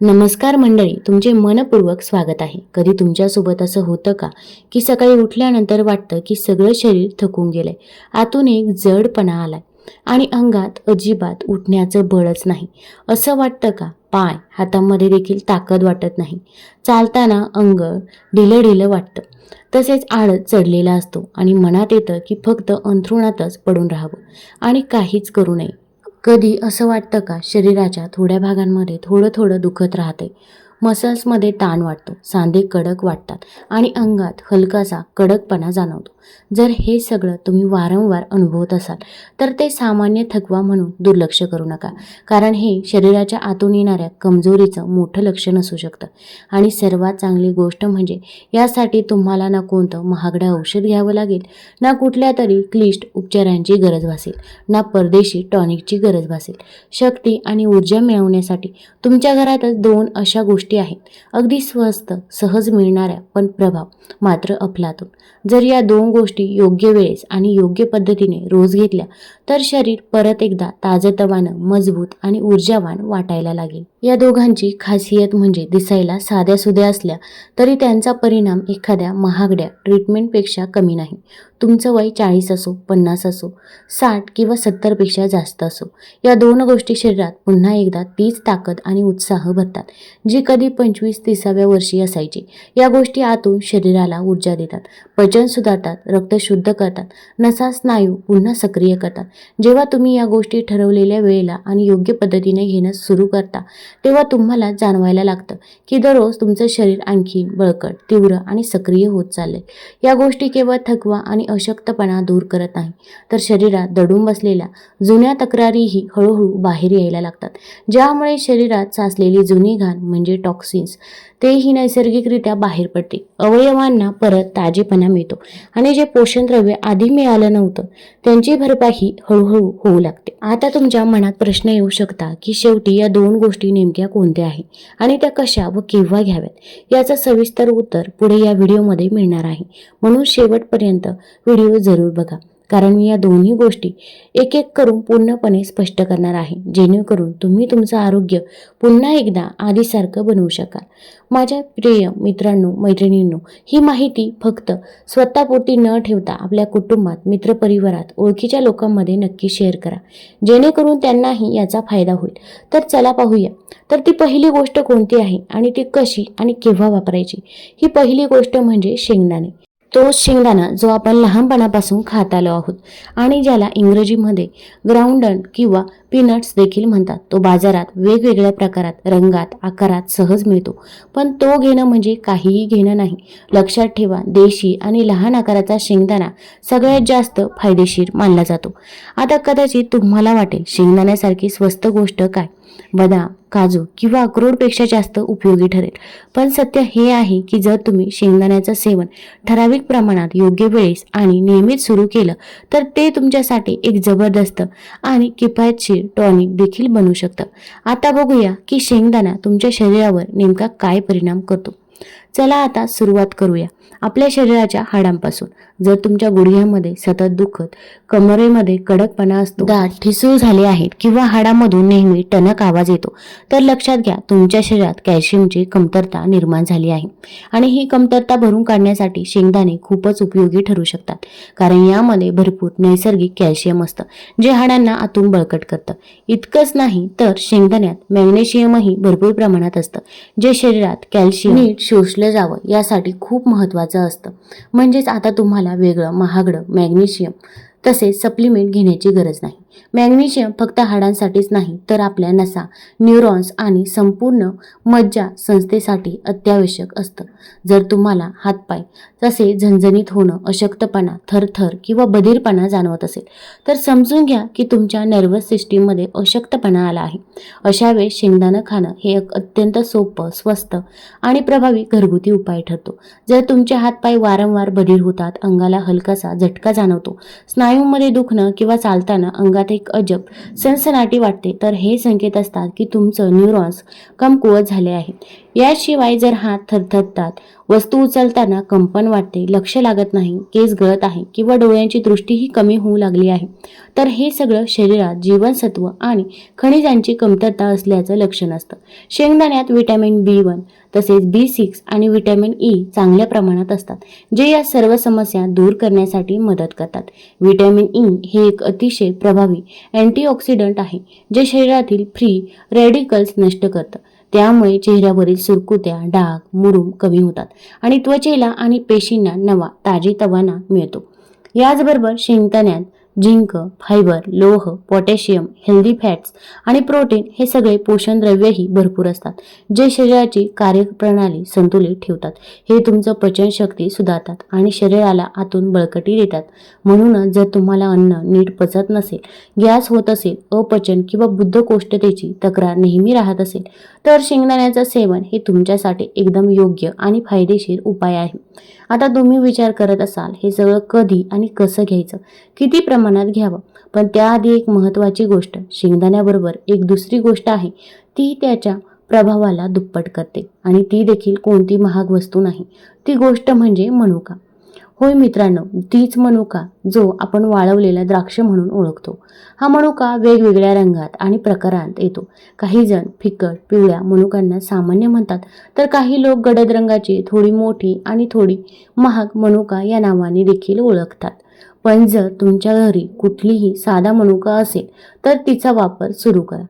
नमस्कार मंडळी तुमचे मनपूर्वक स्वागत आहे. कधी तुमच्यासोबत असं होतं का की सकाळी उठल्यानंतर वाटतं की सगळं शरीर थकून गेलंय आतून एक जडपणा आलाय आणि अंगात अजिबात उठण्याचं बळच नाही. असं वाटतं का? पाय हातामध्ये देखील ताकद वाटत नाही. चालताना अंग ढिलं ढिलं वाटतं. तसेच आळत चढलेला असतो आणि मनात येतं की फक्त अंथरुणातच पडून राहावं आणि काहीच करू नये. कधी असं वाटतं का? शरीराच्या थोड्या भागांमध्ये थोडं थोडं दुखत राहते. मसल्समध्ये ताण वाटतो. सांधे कडक वाटतात आणि अंगात हलकासा कडकपणा जाणवतो. जर हे सगळं तुम्ही वारंवार अनुभवत असाल तर ते सामान्य थकवा म्हणून दुर्लक्ष करू नका. कारण हे शरीराच्या आतून येणाऱ्या कमजोरीचं मोठं लक्षण असू शकतं. आणि सर्वात चांगली गोष्ट म्हणजे यासाठी तुम्हाला ना कोणतं महागडं औषध घ्यावं लागेल ना कुठल्या तरी क्लिष्ट उपचारांची गरज भासेल ना परदेशी टॉनिकची गरज भासेल. शक्ती आणि ऊर्जा मिळवण्यासाठी तुमच्या घरातच दोन अशा गोष्टी आहेत. अगदी स्वस्त सहज मिळणाऱ्या पण प्रभाव मात्र अफलातून. जर या दोन गोष्टी योग्य वेळेस आणि योग्य पद्धतीने रोज घेतल्या तर शरीर परत एकदा ताजतवानं मजबूत आणि ऊर्जावान वाटायला लागेल. या दोघांची खासियत म्हणजे दिसायला साध्या सुध्या असल्या तरी त्यांचा परिणाम एखाद्या महागड्या ट्रीटमेंटपेक्षा कमी नाही. तुमचं वय चाळीस असो पन्नास असो साठ किंवा सत्तरपेक्षा जास्त असो. या दोन गोष्टी शरीरात पुन्हा एकदा तीच ताकद आणि उत्साह भरतात जी कधी पंचवीस तिसाव्या वर्षी असायची. या गोष्टी आतून शरीराला ऊर्जा देतात पचन सुधारतात रक्त शुद्ध करतात नसा स्नायू पुन्हा सक्रिय करतात. जेव्हा तुम्ही या गोष्टी ठरवलेल्या वेळेला आणि योग्य पद्धतीने घेणं सुरू करता तेव्हा तुम्हाला जाणवायला लागतं की दररोज तुमचं शरीर आणखी बळकट तीव्र आणि सक्रिय होत चाललंय. या गोष्टी केवळ थकवा आणि अशक्तपणा दूर करत नाही तर शरीरात दडून बसलेल्या जुन्या तक्रारीही हळूहळू बाहेर यायला लागतात. ज्यामुळे शरीरात साचलेली जुनी घाण म्हणजे टॉक्सिन्स तेही नैसर्गिकरित्या बाहेर पडते. अवयवांना परत ताजेपणा मिळतो. आणि जे पोषणद्रव्य आधी मिळालं नव्हतं त्यांची भरपाई हळूहळू होऊ लागते. आता तुमच्या मनात प्रश्न येऊ शकता की शेवटी या दोन गोष्टी नेमक्या कोणत्या आहे आणि त्या कशा व केव्हा घ्याव्यात? याचं सविस्तर उत्तर पुढे या व्हिडिओमध्ये मिळणार आहे. म्हणून शेवटपर्यंत व्हिडिओ जरूर बघा. कारण मी या दोन्ही गोष्टी एक एक करून पूर्णपणे स्पष्ट करणार आहे. जेणेकरून तुम्ही तुमचं आरोग्य पुन्हा एकदा आधीसारखं बनवू शकाल. माझ्या प्रिय मित्रांनो मैत्रिणींनो ही माहिती फक्त स्वतःपुरती न ठेवता आपल्या कुटुंबात मित्रपरिवारात ओळखीच्या लोकांमध्ये नक्की शेअर करा. जेणेकरून त्यांनाही याचा फायदा होईल. तर चला पाहूया. तर ती पहिली गोष्ट कोणती आहे आणि ती कशी आणि केव्हा वापरायची? ही पहिली गोष्ट म्हणजे शेंगदाणे. तोच शेंगदाणा जो आपण लहानपणापासून खात आलो आहोत आणि ज्याला इंग्रजीमध्ये ग्राउंडन किंवा पीनट्स देखील म्हणतात. तो बाजारात वेगवेगळ्या प्रकारात रंगात आकारात सहज मिळतो. पण तो घेणं म्हणजे काहीही घेणं नाही. लक्षात ठेवा देशी आणि लहान आकाराचा शेंगदाणा सगळ्यात जास्त फायदेशीर मानला जातो. आता कदाचित तुम्हाला वाटेल शेंगदाण्यासारखी स्वस्त गोष्ट काय? बदाम काजू किंवा अक्रोडपेक्षा जास्त उपयोगी ठरेल. पण सत्य हे आहे की जर तुम्ही शेंगदाण्याचं सेवन ठराविक प्रमाणात योग्य वेळेस आणि नियमित सुरू केलं तर ते तुमच्यासाठी एक जबरदस्त आणि किफायतशीर टॉनिक देखील बनू शकतं. आता बघूया की शेंगदाणा तुमच्या शरीरावर नेमका काय परिणाम करतो. चला आता सुरुवात करूया. आपल्या शरीराच्या हाडांपासून. जर तुमच्या गुडघ्यामध्ये सतत दुखत कमरेमध्ये कडकपणा असतो दात ठिसूळ झाले आहेत किंवा हाडामधून नेहमी टणक आवाज येतो तर लक्षात घ्या तुमच्या शरीरात कॅल्शियमची कमतरता निर्माण झाली आहे. आणि ही कमतरता भरून काढण्यासाठी शेंगदाणे खूपच उपयोगी ठरू शकतात कारण यामध्ये भरपूर नैसर्गिक कॅल्शियम असतं जे हाडांना आतून बळकट करतं. इतकंच नाही तर शेंगदाण्यात मॅग्नेशियमही भरपूर प्रमाणात असतं जे शरीरात कॅल्शियम नीट शोषलं जावं यासाठी खूप महत्त्वाचं असतं. म्हणजेच आता तुम्हाला वेगळं महागडं मॅग्नेशियम तसेच सप्लिमेंट घेण्याची गरज नाही. मॅग्नेशियम फक्त हाडांसाठीच नाही तर आपल्या नसा न्यूरॉन्स आणि संपूर्ण मज्जा संस्थेसाठी अत्यावश्यक असतं. जर तुम्हाला हातपाय तसे झणझणीत होणं अशक्तपणा थरथर किंवा बधीरपणा जाणवत असेल तर समजून घ्या की तुमच्या नर्वस सिस्टीममध्ये अशक्तपणा आला आहे. अशा वेळेस शेंगदाणं खाणं हे एक अत्यंत सोपं स्वस्त आणि प्रभावी घरगुती उपाय ठरतो. जर तुमचे हातपाय वारंवार बधीर होतात अंगाला हलकासा झटका जाणवतो स्नायूमध्ये दुखणं किंवा चालताना अंगात एक अजब सनसनाटी वाटते. तर हे संकेत असतात की तुमचं न्यूरॉन्स कमकुवत झाले आहेत. याशिवाय जर हात थरथरतात वस्तू उचलताना कंपन वाटते लक्ष लागत नाही केस गळत आहे किंवा डोळ्यांची दृष्टीही कमी होऊ लागली आहे तर हे सगळं शरीरात जीवनसत्व आणि खनिजांची कमतरता असल्याचं लक्षण असतं. शेंगदाण्यात विटॅमिन बी वन तसेच बी सिक्स आणि विटॅमिन ई चांगल्या प्रमाणात असतात जे या सर्व समस्या दूर करण्यासाठी मदत करतात. विटॅमिन ई हे एक अतिशय प्रभावी अँटीऑक्सिडंट आहे जे शरीरातील फ्री रेडिकल्स नष्ट करतं. त्यामुळे चेहऱ्यावरील सुरकुत्या डाग मुरूम कमी होतात आणि त्वचेला आणि पेशींना नवा ताजेतवाना मिळतो. याचबरोबर शेंगदाण्यात झिंक फायबर लोह पोटॅशियम हेल्दी फॅट्स आणि प्रोटीन हे सगळे पोषण द्रव्यही भरपूर असतात जे शरीराची कार्यप्रणाली संतुलित ठेवतात. हे तुमचं पचनशक्ती सुधारतात आणि शरीराला आतून बळकटी देतात. म्हणूनच जर तुम्हाला अन्न नीट पचत नसेल गॅस होत असेल अपचन किंवा बुद्धकोष्ठतेची तक्रार नेहमी राहत असेल तर शेंगदाण्याचं सेवन हे तुमच्यासाठी एकदम योग्य आणि फायदेशीर उपाय आहे. आता तुम्ही विचार करत असाल हे सगळं कधी आणि कसं घ्यायचं? किती प्रमाणात घ्यावं? पण त्याआधी एक महत्त्वाची गोष्ट शेंगदाण्याबरोबर एक दुसरी गोष्ट आहे ती त्याच्या प्रभावाला दुप्पट करते. आणि ती देखील कोणती महाग वस्तू नाही. ती गोष्ट म्हणजे मनुका. होय मित्रांनो तीच मनुका जो आपण वाळवलेला द्राक्ष म्हणून ओळखतो. हा मनुका वेगवेगळ्या रंगात आणि प्रकारात येतो. काही जण फिकट पिवळ्या मनुकांना सामान्य म्हणतात तर काही लोक गडद रंगाची थोडी मोठी आणि थोडी महाग मनुका या नावाने देखील ओळखतात. पण जर तुमच्या घरी कुठलीही साधा मनुका असेल तर तिचा वापर सुरू करा.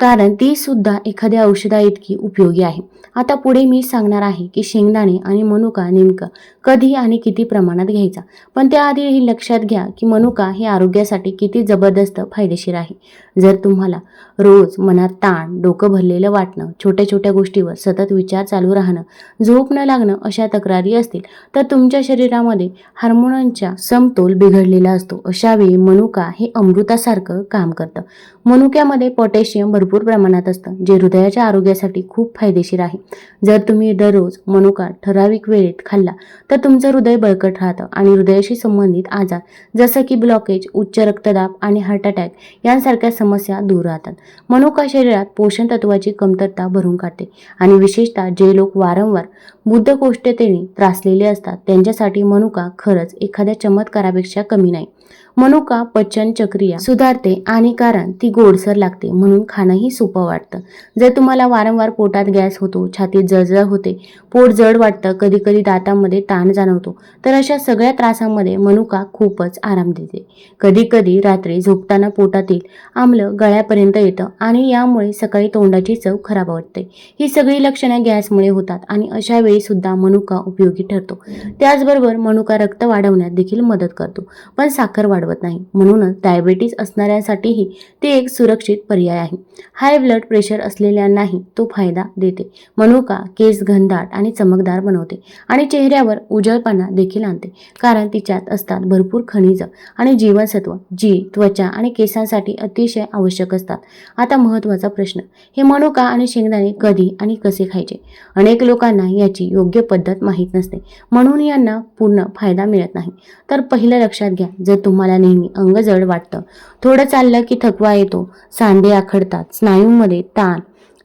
कारण ती सुद्धा एखाद्या औषधा इतकी उपयोगी आहे. आता पुढे मी सांगणार आहे की शेंगदाणे आणि मनुका नेमकं कधी आणि किती प्रमाणात घ्यायचा. पण त्याआधी हे लक्षात घ्या की मनुका हे आरोग्यासाठी किती जबरदस्त फायदेशीर आहे. जर तुम्हाला रोज मनात ताण डोकं भरलेलं वाटणं छोट्या छोट्या गोष्टीवर सतत विचार चालू राहणं झोप न लागणं अशा तक्रारी असतील तर तुमच्या शरीरामध्ये हार्मोनांचा समतोल बिघडलेला असतो. अशावेळी मनुका हे अमृतासारखं काम करतं. मनुक्यामध्ये पोटॅशियम भरपूर प्रमाणात असतं. जे हृदयाच्या आरोग्यासाठी खूप फायदेशीर आहे. जर तुम्ही दररोज मनुका ठराविक वेळेत खाल्ला तर तुमचं हृदय बळकट राहतं आणि हृदयाशी संबंधित आजार जसं की ब्लॉकेज उच्च रक्तदाब आणि हार्ट अटॅक यांसारख्या समस्या दूर राहतात. मनुका शरीरात पोषण तत्वाची कमतरता भरून काढते आणि विशेषतः जे लोक वारंवार बुद्धकोष्ठतेने त्रासलेले असतात त्यांच्यासाठी मनुका खरंच एखाद्या चमत्कारापेक्षा कमी नाही. मनुका पचन चक्रिया सुधारते आणि कारण ती गोडसर लागते म्हणून खाणंही सोपं वाटतं. जर तुम्हाला वारंवार पोटात गॅस होतो छातीत जळजळ होते पोट जड वाटतं कधी कधी दातांमध्ये ताण जाणवतो तर अशा सगळ्या त्रासांमध्ये मनुका खूपच आराम देते. कधी कधी रात्री झोपताना पोटातील आम्ल गळ्यापर्यंत येतं आणि यामुळे सकाळी तोंडाची चव खराब वाटते. ही सगळी लक्षणं गॅसमुळे होतात आणि अशा वेळी सुद्धा मनुका उपयोगी ठरतो. त्याचबरोबर मनुका रक्त वाढवण्यात देखील मदत करतो. पण साखर साखर वाढवत नाही. म्हणूनच डायबेटीस असणाऱ्यांसाठीही ते एक सुरक्षित पर्याय आहे. हाय ब्लड प्रेशर असलेल्यांनाही तो फायदा देते. मनुका केस घनदाट आणि चमकदार बनवते आणि चेहऱ्यावर उजळपणा देखील आणते. कारण तिच्यात असतात भरपूर खनिज आणि जीवनसत्व जी त्वचा आणि केसांसाठी अतिशय आवश्यक असतात. आता महत्त्वाचा प्रश्न. हे मनुका आणि शेंगदाणे कधी आणि कसे खायचे? अनेक लोकांना याची योग्य पद्धत माहीत नसते. म्हणून यांना पूर्ण फायदा मिळत नाही. तर पहिलं लक्षात घ्या. जर तुम्हाला नेहमी अंग जड वाटतं. थोडं चाललं की थकवा येतो. सांधे आखडतात. स्नायूंमध्ये ताण.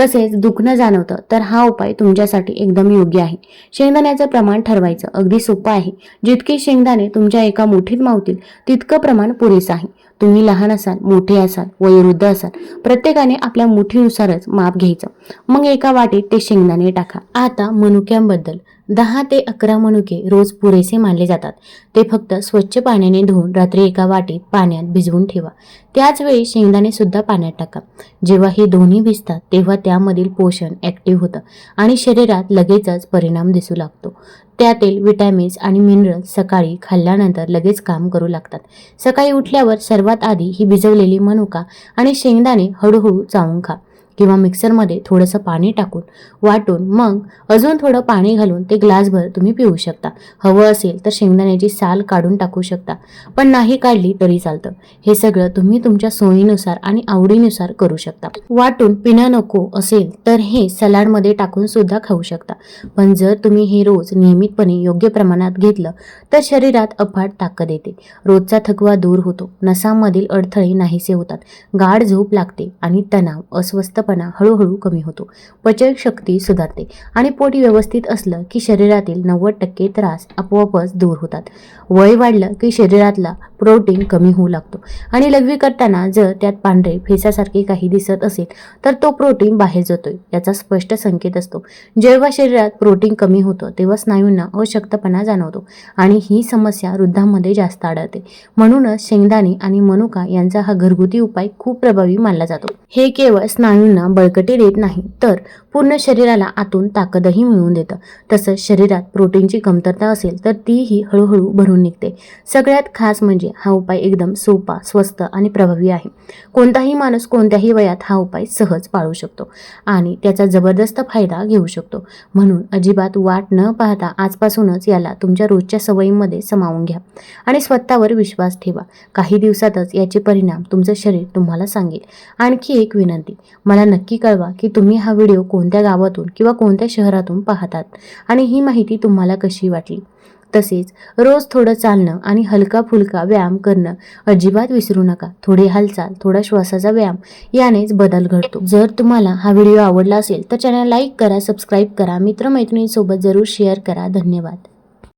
तसेच दुखणं जाणवतं. तर हा उपाय तुमच्यासाठी एकदम योग्य आहे. शेंगदाण्याचं प्रमाण ठरवायचं. अगदी सोपं आहे. जितके शेंगदाणे तुमच्या एका मुठीत मावतील तितकं प्रमाण पुरेसं आहे. तुम्ही लहान असाल मोठे असाल वयोवृद्ध असाल प्रत्येकाने आपल्या मुठीनुसारच माप घ्यायचं. मग एका वाटीत ते शेंगदाणे टाका. आता मनुक्यांबद्दल. दहा ते अकरा मनुके रोज पुरेसे मानले जातात. ते फक्त स्वच्छ पाण्याने धुवून रात्री एका वाटीत पाण्यात भिजवून ठेवा. त्याचवेळी शेंगदाणे सुद्धा पाण्यात टाका. जेव्हा हे दोन्ही भिजतात तेव्हा त्यामधील पोषण ॲक्टिव्ह होतं आणि शरीरात लगेचच परिणाम दिसू लागतो. त्यातील विटॅमिन्स आणि मिनरल्स सकाळी खाल्ल्यानंतर लगेच काम करू लागतात. सकाळी उठल्यावर सर्वात आधी ही भिजवलेली मनुका आणि शेंगदाणे हळूहळू चावून खा. किंवा मिक्सरमध्ये थोडंसं पाणी टाकून वाटून मग अजून थोडं पाणी घालून ते ग्लासभर तुम्ही पिऊ शकता. हवं असेल तर शेंगदाण्याची साल काढून टाकू शकता. पण नाही काढली तरी चालतं. हे सगळं तुम्ही तुमच्या सोयीनुसार आणि आवडीनुसार करू शकता. वाटून पिणं नको असेल तर हे सलाडमध्ये टाकून सुद्धा खाऊ शकता. पण जर तुम्ही हे रोज नियमितपणे योग्य प्रमाणात घेतलं तर शरीरात अफाट ताकद येते. रोजचा थकवा दूर होतो. नसामधील अडथळे नाहीसे होतात. गाढ झोप लागते आणि तणाव अस्वस्थ लठ्ठपणा हळूहळू कमी होतो. पचनशक्ती सुधारते आणि पोट व्यवस्थित असलं की शरीरातील नव्वद टक्के त्रास आपोआपच दूर होतात. वय वाढलं की शरीरातला प्रोटीन कमी होऊ लागतो आणि लघवी करताना जर त्यात पांढरे फेसासारखे काही दिसत असेल तर तो प्रोटीन बाहेर जातोय याचा स्पष्ट संकेत असतो. जेव्हा शरीरात प्रोटीन कमी होतं तेव्हा स्नायूंना अशक्तपणा जाणवतो आणि ही समस्या वृद्धांमध्ये जास्त आढळते. म्हणूनच शेंगदाणे आणि मनुका यांचा हा घरगुती उपाय खूप प्रभावी मानला जातो. हे केवळ स्नायूंना बळकटी देत नाही. तर पूर्ण शरीराला आतून ताकदही मिळवून देतं. तसंच शरीरात प्रोटीनची कमतरता असेल तर तीही हळूहळू भरून निघते. सगळ्यात खास म्हणजे हा उपाय एकदम सोपा स्वस्त आणि प्रभावी आहे. कोणताही माणूस कोणत्याही वयात हा उपाय सहज पाळू शकतो आणि त्याचा जबरदस्त फायदा घेऊ शकतो. म्हणून अजिबात वाट न पाहता आजपासूनच याला तुमच्या रोजच्या सवयीमध्ये समावून घ्या आणि स्वतःवर विश्वास ठेवा. काही दिवसातच याचे परिणाम तुमचं शरीर तुम्हाला सांगेल. आणखी एक विनंती मला नक्की कळवा की तुम्ही हा व्हिडिओ कोण कोणत्या गावातून किंवा कोणत्या शहरातून पाहतात आणि ही माहिती तुम्हाला कशी वाटली? तसेच रोज थोडं चालणं आणि हलका फुलका व्यायाम करणं अजिबात विसरू नका. थोडी हालचाल थोडा श्वासाचा व्यायाम यानेच बदल घडतो. जर तुम्हाला हा व्हिडिओ आवडला असेल तर चॅनल लाईक करा सबस्क्राईब करा मित्रमैत्रिणींसोबत जरूर शेअर करा. धन्यवाद.